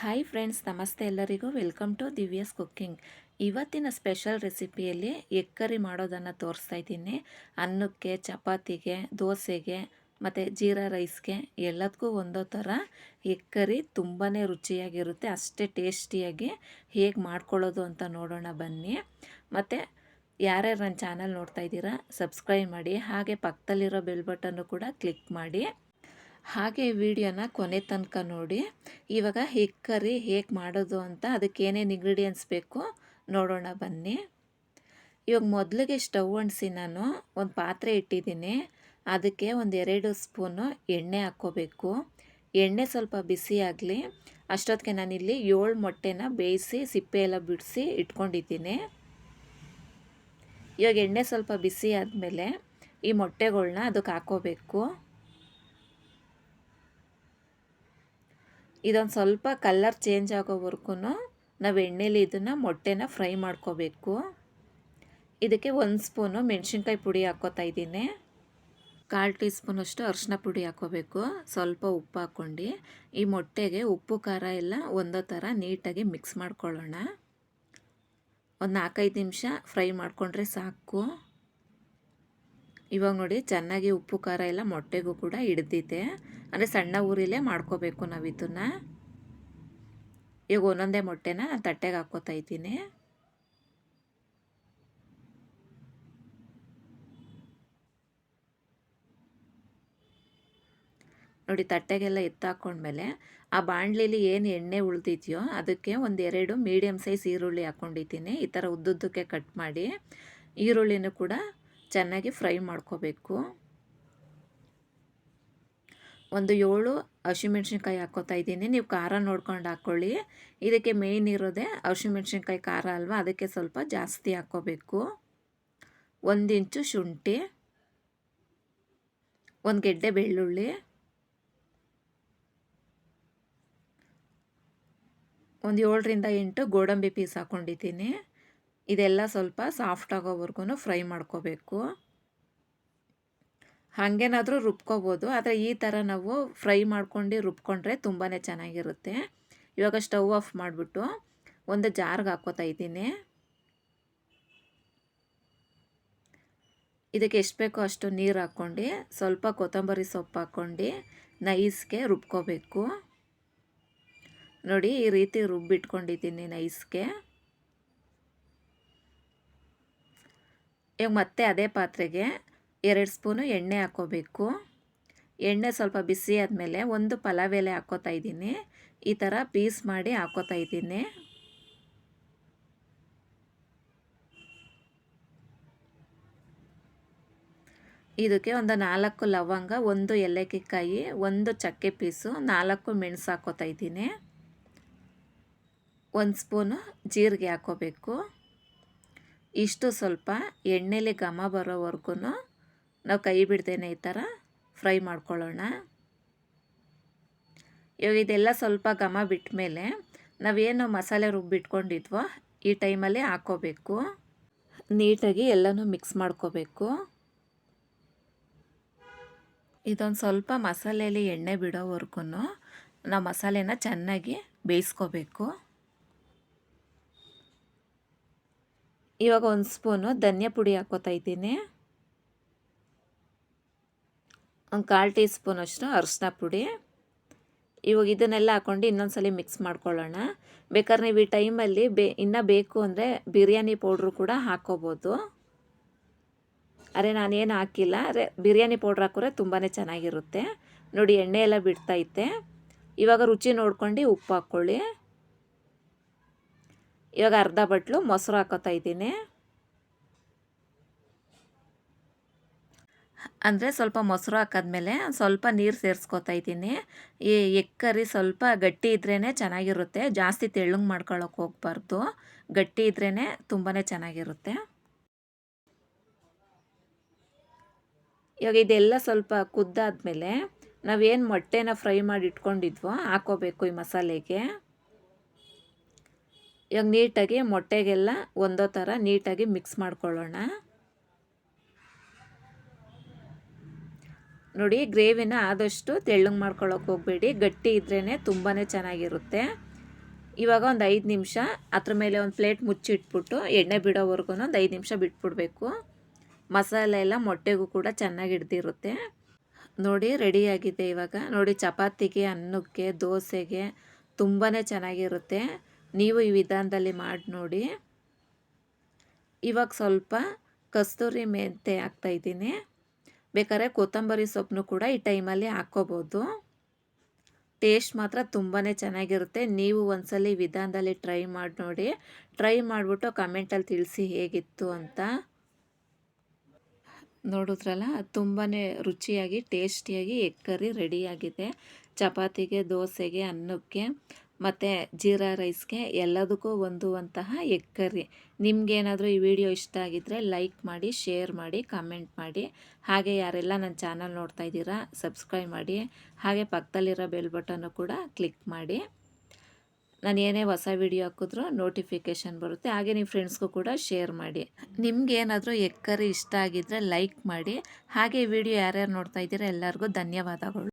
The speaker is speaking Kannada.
ಹಾಯ್ ಫ್ರೆಂಡ್ಸ್ ನಮಸ್ತೆ ಎಲ್ಲರಿಗೂ. ವೆಲ್ಕಮ್ ಟು ದಿವ್ಯಾಸ್ ಕುಕ್ಕಿಂಗ್ ಇವತ್ತಿನ ಸ್ಪೆಷಲ್ ರೆಸಿಪಿಯಲ್ಲಿ ಎಗ್ ಕರಿ ಮಾಡೋದನ್ನು ತೋರಿಸ್ತಾ ಇದ್ದೀನಿ. ಅನ್ನಕ್ಕೆ, ಚಪಾತಿಗೆ, ದೋಸೆಗೆ, ಮತ್ತು ಜೀರಾ ರೈಸ್ಗೆ ಎಲ್ಲದಕ್ಕೂ ಒಂದೋ ಥರ ಎಗ್ ಕರಿ ತುಂಬಾ ರುಚಿಯಾಗಿರುತ್ತೆ. ಅಷ್ಟೇ ಟೇಸ್ಟಿಯಾಗಿ ಹೇಗೆ ಮಾಡ್ಕೊಳ್ಳೋದು ಅಂತ ನೋಡೋಣ ಬನ್ನಿ. ಮತ್ತು ಯಾರ್ಯಾರು ನನ್ನ ಚಾನಲ್ ನೋಡ್ತಾ ಇದ್ದೀರಾ ಸಬ್ಸ್ಕ್ರೈಬ್ ಮಾಡಿ. ಹಾಗೆ ಪಕ್ಕದಲ್ಲಿರೋ ಬೆಲ್ ಬಟನ್ನು ಕೂಡ ಕ್ಲಿಕ್ ಮಾಡಿ. ಹಾಗೆ ವಿಡಿಯೋನ ಕೊನೆ ತನಕ ನೋಡಿ. ಇವಾಗ ಎಗ್ ಕರಿ, ಹೇಗೆ ಮಾಡೋದು ಅಂತ ಅದಕ್ಕೆ ಏನೇನು ಇಂಗ್ರೀಡಿಯೆಂಟ್ಸ್ ಬೇಕು ನೋಡೋಣ ಬನ್ನಿ. ಇವಾಗ ಮೊದಲಿಗೆ ಸ್ಟವ್ ಅಂಟಿಸಿ ನಾನು ಒಂದು ಪಾತ್ರೆ ಇಟ್ಟಿದ್ದೀನಿ. ಅದಕ್ಕೆ ಒಂದು ಎರಡು ಸ್ಪೂನು ಎಣ್ಣೆ ಹಾಕ್ಕೋಬೇಕು. ಎಣ್ಣೆ ಸ್ವಲ್ಪ ಬಿಸಿ ಆಗಲಿ. ಅಷ್ಟೊತ್ತಿಗೆ ನಾನಿಲ್ಲಿ ಏಳು ಮೊಟ್ಟೆನ ಬೇಯಿಸಿ, ಸಿಪ್ಪೆ ಎಲ್ಲ ಬಿಡಿಸಿ ಇಟ್ಕೊಂಡಿದ್ದೀನಿ. ಇವಾಗ ಎಣ್ಣೆ ಸ್ವಲ್ಪ ಬಿಸಿ ಆದಮೇಲೆ ಈ ಮೊಟ್ಟೆಗಳನ್ನ ಅದಕ್ಕೆ ಹಾಕ್ಕೋಬೇಕು. ಇದೊಂದು ಸ್ವಲ್ಪ ಕಲ್ಲರ್ ಚೇಂಜ್ ಆಗೋವರೆಗೂ ನಾವು ಎಣ್ಣೆಲಿ ಇದನ್ನು ಮೊಟ್ಟೆನ ಫ್ರೈ ಮಾಡ್ಕೋಬೇಕು. ಇದಕ್ಕೆ ಒಂದು ಸ್ಪೂನು ಮೆಣಸಿನ್ಕಾಯಿ ಪುಡಿ ಹಾಕ್ಕೋತಾ ಇದ್ದೀನಿ. ಕಾಲು ಟೀ ಸ್ಪೂನಷ್ಟು ಅರಿಶಿನ ಪುಡಿ ಹಾಕ್ಕೋಬೇಕು ಸ್ವಲ್ಪ ಉಪ್ಪು ಹಾಕ್ಕೊಂಡು ಈ ಮೊಟ್ಟೆಗೆ ಉಪ್ಪು, ಖಾರ ಎಲ್ಲ ಒಂದೇ ಥರ ನೀಟಾಗಿ ಮಿಕ್ಸ್ ಮಾಡ್ಕೊಳ್ಳೋಣ. ಒಂದು ನಾಲ್ಕೈದು ನಿಮಿಷ ಫ್ರೈ ಮಾಡಿಕೊಂಡ್ರೆ ಸಾಕು. ಇವಾಗ ನೋಡಿ ಚೆನ್ನಾಗಿ ಉಪ್ಪು, ಖಾರ ಎಲ್ಲ ಮೊಟ್ಟೆಗೂ ಕೂಡ ಹಿಡ್ದಿದೆ. ಅಂದರೆ ಸಣ್ಣ ಊರಿಲೇ ಮಾಡ್ಕೋಬೇಕು ನಾವು ಇದನ್ನು. ಈಗ ಒಂದೊಂದೇ ಮೊಟ್ಟೆನ ನಾನು ತಟ್ಟೆಗೆ ಹಾಕ್ಕೋತಾ ಇದ್ದೀನಿ. ನೋಡಿ ತಟ್ಟೆಗೆಲ್ಲ ಎತ್ತಾಕೊಂಡ್ಮೇಲೆ ಆ ಬಾಣಲಿಲಿ ಏನು ಎಣ್ಣೆ ಉಳಿದಿದೆಯೋ ಅದಕ್ಕೆ ಒಂದೆರಡು ಮೀಡಿಯಮ್ ಸೈಜ್ ಈರುಳ್ಳಿ ಹಾಕ್ಕೊಂಡಿದ್ದೀನಿ ಈ ಥರ ಉದ್ದುದ್ದಕ್ಕೆ ಕಟ್ ಮಾಡಿ ಈರುಳ್ಳಿನೂ ಕೂಡ ಚೆನ್ನಾಗಿ ಫ್ರೈ ಮಾಡ್ಕೋಬೇಕು. ಒಂದು ಏಳು ಹಸಿಮೆಣ್ಸಿನ್ಕಾಯಿ ಹಾಕೋತಾ ಇದ್ದೀನಿ. ನೀವು ಖಾರ ನೋಡ್ಕೊಂಡು ಹಾಕ್ಕೊಳ್ಳಿ ಇದಕ್ಕೆ ಮೇಯ್ನ್ ಇರೋದೇ ಹಸಿಮೆಣ್ಸಿನ್ಕಾಯಿ ಖಾರ ಅಲ್ವಾ? ಅದಕ್ಕೆ ಸ್ವಲ್ಪ ಜಾಸ್ತಿ ಹಾಕ್ಕೋಬೇಕು ಒಂದು ಇಂಚು ಶುಂಠಿ. ಒಂದು ಗೆಡ್ಡೆ ಬೆಳ್ಳುಳ್ಳಿ. ಒಂದು ಏಳರಿಂದ ಎಂಟು ಗೋಡಂಬಿ ಪೀಸ್ ಹಾಕ್ಕೊಂಡಿದ್ದೀನಿ ಇದೆಲ್ಲ ಸ್ವಲ್ಪ ಸಾಫ್ಟ್ ಆಗೋವರೆಗೂ ಫ್ರೈ ಮಾಡ್ಕೋಬೇಕು. ಹಾಗೇನಾದರೂ ರುಬ್ಕೋಬೋದು. ಆದರೆ ಈ ಥರ ನಾವು ಫ್ರೈ ಮಾಡ್ಕೊಂಡು ರುಬ್ಕೊಂಡ್ರೆ ತುಂಬಾ ಚೆನ್ನಾಗಿರುತ್ತೆ. ಇವಾಗ ಸ್ಟವ್ ಆಫ್ ಮಾಡಿಬಿಟ್ಟು ಒಂದು ಜಾರ್ಗೆ ಹಾಕ್ಕೋತಾ ಇದ್ದೀನಿ. ಇದಕ್ಕೆ ಎಷ್ಟು ಬೇಕೋ ಅಷ್ಟು ನೀರು ಹಾಕ್ಕೊಂಡು, ಸ್ವಲ್ಪ ಕೊತ್ತಂಬರಿ ಸೊಪ್ಪು ಹಾಕ್ಕೊಂಡು ನೈಸ್ಗೆ ರುಬ್ಕೋಬೇಕು. ನೋಡಿ ಈ ರೀತಿ ರುಬ್ಬಿಟ್ಕೊಂಡಿದ್ದೀನಿ ನೈಸ್ಗೆ. ಈಗ ಮತ್ತೆ ಅದೇ ಪಾತ್ರೆಗೆ ಎರಡು ಸ್ಪೂನು ಎಣ್ಣೆ ಹಾಕೋಬೇಕು. ಎಣ್ಣೆ ಸ್ವಲ್ಪ ಬಿಸಿ ಆದಮೇಲೆ ಒಂದು ಪಲಾವ್ ಎಲೆ ಹಾಕೋತಾ ಇದ್ದೀನಿ. ಈ ಥರ ಪೀಸ್ ಮಾಡಿ ಹಾಕ್ಕೋತಾ ಇದ್ದೀನಿ. ಇದಕ್ಕೆ ಒಂದು ನಾಲ್ಕು ಲವಂಗ, ಒಂದು ಏಲಕ್ಕಿಕಾಯಿ, ಒಂದು ಚಕ್ಕೆ ಪೀಸು, ನಾಲ್ಕು ಮೆಣಸು ಹಾಕ್ಕೋತಾ ಇದ್ದೀನಿ. ಒಂದು ಸ್ಪೂನು ಜೀರಿಗೆ ಹಾಕ್ಕೋಬೇಕು ಇಷ್ಟು ಸ್ವಲ್ಪ ಎಣ್ಣೆಲಿ ಘಮ ಬರೋವರೆಗೂ ನಾವು ಕೈ ಬಿಡ್ದೇನೆ ಈ ಥರ ಫ್ರೈ ಮಾಡ್ಕೊಳ್ಳೋಣ. ಇವಾಗ ಇದೆಲ್ಲ ಸ್ವಲ್ಪ ಘಮ ಬಿಟ್ಟ ಮೇಲೆ ನಾವೇನು ಮಸಾಲೆ ರುಬ್ಬಿಟ್ಕೊಂಡಿದ್ವೋ ಈ ಟೈಮಲ್ಲಿ ಹಾಕೋಬೇಕು. ನೀಟಾಗಿ ಎಲ್ಲನೂ ಮಿಕ್ಸ್ ಮಾಡ್ಕೋಬೇಕು. ಇದೊಂದು ಸ್ವಲ್ಪ ಮಸಾಲೆಯಲ್ಲಿ ಎಣ್ಣೆ ಬಿಡೋವರೆಗೂ ನಾವು ಮಸಾಲೆನ ಚೆನ್ನಾಗಿ ಬೇಯಿಸ್ಕೋಬೇಕು. ಇವಾಗ ಒಂದು ಸ್ಪೂನು ಧನಿಯಾ ಪುಡಿ ಹಾಕ್ಕೋತಾ ಇದ್ದೀನಿ. ಒಂದು ಕಾಲು ಟೀ ಸ್ಪೂನಷ್ಟು ಅರಿಶಿನ ಪುಡಿ. ಇವಾಗ ಇದನ್ನೆಲ್ಲ ಹಾಕ್ಕೊಂಡು ಇನ್ನೊಂದು ಸಲ ಮಿಕ್ಸ್ ಮಾಡ್ಕೊಳ್ಳೋಣ. ಬೇಕಾದ್ರೆ ನೀವು ಈ ಟೈಮಲ್ಲಿ ಬೇ, ಇನ್ನೂ ಬೇಕು ಅಂದರೆ ಬಿರಿಯಾನಿ ಪೌಡ್ರು ಕೂಡ ಹಾಕ್ಕೋಬೋದು ಅರೆ, ನಾನೇನು ಹಾಕಿಲ್ಲ. ಅರೆ, ಬಿರಿಯಾನಿ ಪೌಡ್ರ್ ಹಾಕಿದ್ರೆ ತುಂಬಾ ಚೆನ್ನಾಗಿರುತ್ತೆ. ನೋಡಿ, ಎಣ್ಣೆ ಎಲ್ಲ ಬಿಡ್ತೈತೆ ಇವಾಗ ರುಚಿ ನೋಡ್ಕೊಂಡು ಉಪ್ಪು ಹಾಕ್ಕೊಳ್ಳಿ ಇವಾಗ ಅರ್ಧ ಬಟ್ಲು ಮೊಸರು ಹಾಕೋತಾ ಇದ್ದೀನಿ. ಅಂದರೆ ಸ್ವಲ್ಪ ಮೊಸರು ಹಾಕಾದ್ಮೇಲೆ ಸ್ವಲ್ಪ ನೀರು ಸೇರಿಸ್ಕೊತಾ ಇದ್ದೀನಿ. ಈ ಎಕ್ಕರಿ ಸ್ವಲ್ಪ ಗಟ್ಟಿ ಇದ್ರೇ ಚೆನ್ನಾಗಿರುತ್ತೆ. ಜಾಸ್ತಿ ತೆಳ್ಳಗೆ ಮಾಡ್ಕೊಳ್ಳೋಕೆ ಹೋಗ್ಬಾರ್ದು. ಗಟ್ಟಿ ಇದ್ರೇ ತುಂಬಾ ಚೆನ್ನಾಗಿರುತ್ತೆ. ಇವಾಗ ಇದೆಲ್ಲ ಸ್ವಲ್ಪ ಕುದ್ದಾದ್ಮೇಲೆ ನಾವೇನು ಮೊಟ್ಟೆನ ಫ್ರೈ ಮಾಡಿ ಇಟ್ಕೊಂಡಿದ್ವೋ ಹಾಕೋಬೇಕು ಈ ಮಸಾಲೆಗೆ. ಇವಾಗ ನೀಟಾಗಿ ಮೊಟ್ಟೆಗೆಲ್ಲ ಒಂದೋ ಥರ ನೀಟಾಗಿ ಮಿಕ್ಸ್ ಮಾಡ್ಕೊಳ್ಳೋಣ. ನೋಡಿ, ಗ್ರೇವಿನ ಆದಷ್ಟು ತೆಳ್ಳಗೆ ಮಾಡ್ಕೊಳ್ಳೋಕೆ ಹೋಗಬೇಡಿ. ಗಟ್ಟಿ ಇದ್ರೇ ತುಂಬಾ ಚೆನ್ನಾಗಿರುತ್ತೆ. ಇವಾಗ ಒಂದು ಐದು ನಿಮಿಷ, ಅದ್ರ ಮೇಲೆ ಒಂದು ಪ್ಲೇಟ್ ಮುಚ್ಚಿಟ್ಬಿಟ್ಟು ಎಣ್ಣೆ ಬಿಡೋವರೆಗೂ ಒಂದು ಐದು ನಿಮಿಷ ಬಿಟ್ಬಿಡ್ಬೇಕು. ಮಸಾಲೆ ಎಲ್ಲ ಮೊಟ್ಟೆಗೂ ಕೂಡ ಚೆನ್ನಾಗಿ ಹಿಡ್ದಿರುತ್ತೆ. ನೋಡಿ ರೆಡಿಯಾಗಿದೆ ಇವಾಗ. ನೋಡಿ, ಚಪಾತಿಗೆ, ಅನ್ನಕ್ಕೆ, ದೋಸೆಗೆ ತುಂಬಾ ಚೆನ್ನಾಗಿರುತ್ತೆ. ನೀವು ಈ ವಿಧಾನದಲ್ಲಿ ಮಾಡಿ ನೋಡಿ. ಇವಾಗ ಸ್ವಲ್ಪ ಕಸ್ತೂರಿ ಮೆಂತೆ ಹಾಕ್ತಾಯಿದ್ದೀನಿ ಬೇಕಾದ್ರೆ ಕೊತ್ತಂಬರಿ ಸೊಪ್ಪನ್ನು ಕೂಡ ಈ ಟೈಮಲ್ಲಿ ಹಾಕ್ಕೋಬೋದು. ಟೇಸ್ಟ್ ಮಾತ್ರ ತುಂಬಾ ಚೆನ್ನಾಗಿರುತ್ತೆ. ನೀವು ಒಂದ್ಸಲಿ ವಿಧಾನದಲ್ಲಿ ಟ್ರೈ ಮಾಡಿ ನೋಡಿ. ಟ್ರೈ ಮಾಡಿಬಿಟ್ಟು ಕಮೆಂಟಲ್ಲಿ ತಿಳಿಸಿ ಹೇಗಿತ್ತು ಅಂತ. ನೋಡಿದ್ರಲ್ಲ ತುಂಬಾ ರುಚಿಯಾಗಿ, ಟೇಸ್ಟಿಯಾಗಿ, ಎಗ್ ಕರಿ ರೆಡಿಯಾಗಿದೆ. ಚಪಾತಿಗೆ, ದೋಸೆಗೆ, ಅನ್ನಕ್ಕೆ. ಮತ್ತು ಜೀರಾ ರೈಸ್ಗೆ ಎಲ್ಲದಕ್ಕೂ ಹೊಂದುವಂತಹ ಎಗ್ ಕರಿ ನಿಮಗೇನಾದರೂ ಈ ವಿಡಿಯೋ ಇಷ್ಟ ಆಗಿದ್ದರೆ ಲೈಕ್ ಮಾಡಿ, ಶೇರ್ ಮಾಡಿ, ಕಮೆಂಟ್ ಮಾಡಿ. ಹಾಗೆ ಯಾರೆಲ್ಲ ನನ್ನ ಚಾನಲ್ ನೋಡ್ತಾ ಇದ್ದೀರಾ, ಸಬ್ಸ್ಕ್ರೈಬ್ ಮಾಡಿ. ಹಾಗೆ ಪಕ್ಕದಲ್ಲಿರೋ ಬೆಲ್ ಬಟನ್ನು ಕೂಡ ಕ್ಲಿಕ್ ಮಾಡಿ. ನಾನು ಏನೇ ಹೊಸ ವಿಡಿಯೋ ಹಾಕಿದ್ರೂ ನೋಟಿಫಿಕೇಷನ್ ಬರುತ್ತೆ. ಹಾಗೆ ನಿಮ್ಮ ಫ್ರೆಂಡ್ಸ್ಗೂ ಕೂಡ ಶೇರ್ ಮಾಡಿ. ನಿಮ್ಗೆ ಏನಾದರೂ ಎಗ್ ಕರಿ ಇಷ್ಟ ಆಗಿದ್ದರೆ ಲೈಕ್ ಮಾಡಿ. ಹಾಗೆ ವಿಡಿಯೋ ಯಾರ್ಯಾರು ನೋಡ್ತಾ ಇದ್ದೀರಾ ಎಲ್ಲರಿಗೂ ಧನ್ಯವಾದಗಳು.